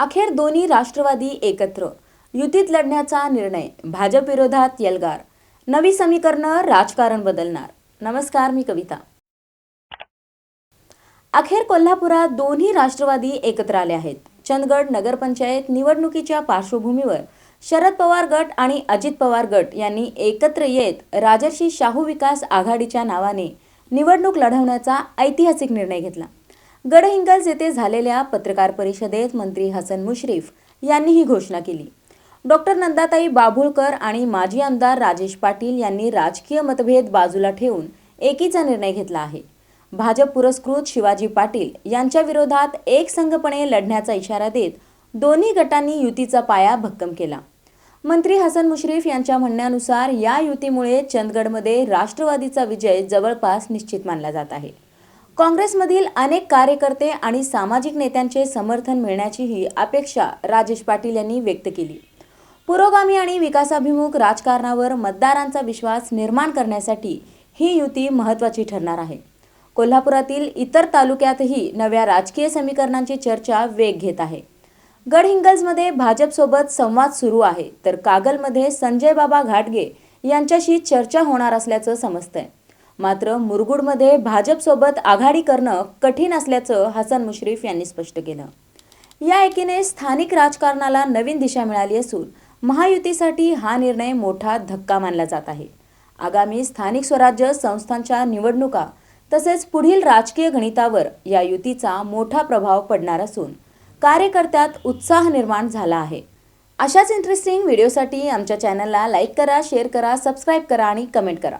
अखेर दोन्ही राष्ट्रवादी एकत्र. युतीत लढण्याचा निर्णय भाजप विरोधात यलगार. नवी समीकरणं राजकारण बदलणार. नमस्कार मी कविता. अखेर कोल्हापुरात दोन्ही राष्ट्रवादी एकत्र आले आहेत. चंदगड नगरपंचायत निवडणुकीच्या पार्श्वभूमीवर शरद पवार गट आणि अजित पवार गट यांनी एकत्र येत राजर्षी शाहू विकास आघाडीच्या नावाने निवडणूक लढवण्याचा ऐतिहासिक निर्णय घेतला. गडहिंगल्ज येथे झालेल्या पत्रकार परिषदेत मंत्री हसन मुश्रीफ यांनी ही घोषणा केली. डॉक्टर नंदाताई बाभुळकर आणि माजी आमदार राजेश पाटील यांनी राजकीय मतभेद बाजूला ठेवून एकीचा निर्णय घेतला आहे. भाजप पुरस्कृत शिवाजी पाटील यांच्या विरोधात एकसंघपणे लढण्याचा इशारा देत दोन्ही गटांनी युतीचा पाया भक्कम केला. मंत्री हसन मुश्रीफ यांच्या म्हणण्यानुसार या युतीमुळे चंदगडमध्ये राष्ट्रवादीचा विजय जवळपास निश्चित मानला जात आहे. काँग्रेसमधील अनेक कार्यकर्ते आणि सामाजिक नेत्यांचे समर्थन मिळण्याचीही अपेक्षा राजेश पाटील यांनी व्यक्त केली. पुरोगामी आणि विकासाभिमुख राजकारणावर मतदारांचा विश्वास निर्माण करण्यासाठी ही युती महत्त्वाची ठरणार आहे. कोल्हापुरातील इतर तालुक्यातही नव्या राजकीय समीकरणांची चर्चा वेग घेत आहे. गडहिंगल्जमध्ये भाजपसोबत संवाद सुरू आहे तर कागलमध्ये संजय बाबा घाटगे यांच्याशी चर्चा होणार असल्याचं समजतंय. मात्र मुरगुडमध्ये भाजपसोबत आघाडी करणं कठीण असल्याचं हसन मुश्रीफ यांनी स्पष्ट केलं. या एकीने स्थानिक राजकारणाला नवीन दिशा मिळाली असून महायुतीसाठी हा निर्णय मोठा धक्का मानला जात आहे. आगामी स्थानिक स्वराज्य संस्थांच्या निवडणुका तसेच पुढील राजकीय गणितावर या युतीचा मोठा प्रभाव पडणार असून कार्यकर्त्यात उत्साह निर्माण झाला आहे. अशाच इंटरेस्टिंग व्हिडिओसाठी आमच्या चॅनलला लाईक करा शेअर करा सबस्क्राईब करा आणि कमेंट करा.